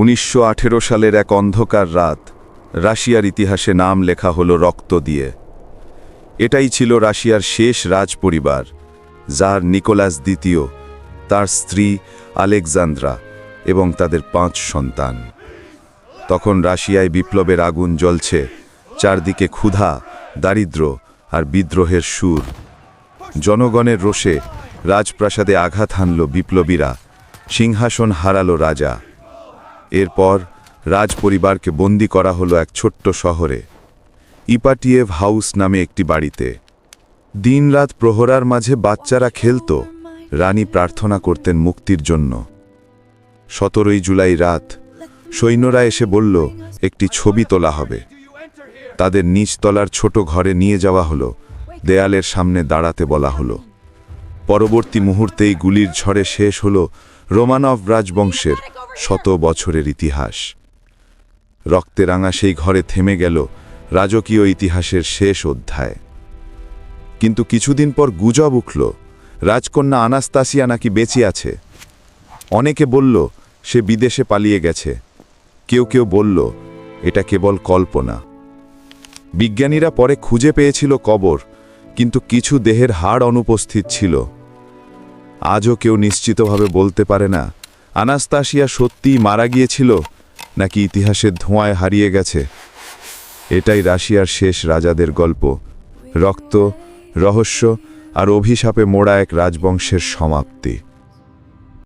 উনিশশো আঠেরো সালের এক অন্ধকার রাত, রাশিয়ার ইতিহাসে নাম লেখা হলো রক্ত দিয়ে। এটাই ছিল রাশিয়ার শেষ রাজ পরিবার যার নিকোলাস দ্বিতীয়, তার স্ত্রী আলেকজান্দ্রা এবং তাদের পাঁচ সন্তান। তখন রাশিয়ায় বিপ্লবের আগুন জ্বলছে, চারদিকে ক্ষুধা, দারিদ্র আর বিদ্রোহের সুর। জনগণের রোষে রাজপ্রাসাদে আঘাত হানল বিপ্লবীরা, সিংহাসন হারালো রাজা। এরপর রাজ পরিবারকে বন্দি করা হলো এক ছোট্ট শহরে, ইপাটিয়েভ হাউস নামে একটি বাড়িতে। দিনরাত প্রহরার মাঝে বাচ্চারা খেলত, রানী প্রার্থনা করতেন মুক্তির জন্য। সতেরোই জুলাই রাত, সৈন্যরা এসে বলল, একটি ছবি তোলা হবে। তাদের নিচতলার ছোট ঘরে নিয়ে যাওয়া হলো, দেয়ালের সামনে দাঁড়াতে বলা হলো। পরবর্তী মুহূর্তেই গুলির ঝড়ে শেষ হলো রোমানভ রাজবংশের শত বছরের ইতিহাস। রক্তে রাঙা সেই ঘরে থেমে গেল রাজকীয় ইতিহাসের শেষ অধ্যায়। কিন্তু কিছুদিন পর গুজব উঠল, রাজকন্যা আনাস্তাসিয়া নাকি বেঁচে আছে। অনেকে বলল, সে বিদেশে পালিয়ে গেছে। কেউ কেউ বলল, এটা কেবল কল্পনা। বিজ্ঞানীরা পরে খুঁজে পেয়েছিল কবর, কিন্তু কিছু দেহের হাড় অনুপস্থিত ছিল। আজও কেউ নিশ্চিতভাবে বলতে পারে না আনাস্তাসিয়া সত্যিই মারা গিয়েছিল নাকি ইতিহাসের ধোঁয়ায় হারিয়ে গেছে? এটাই রাশিয়ার শেষ রাজাদের গল্প। রক্ত, রহস্য আর অভিশাপে মোড়া এক রাজবংশের সমাপ্তি।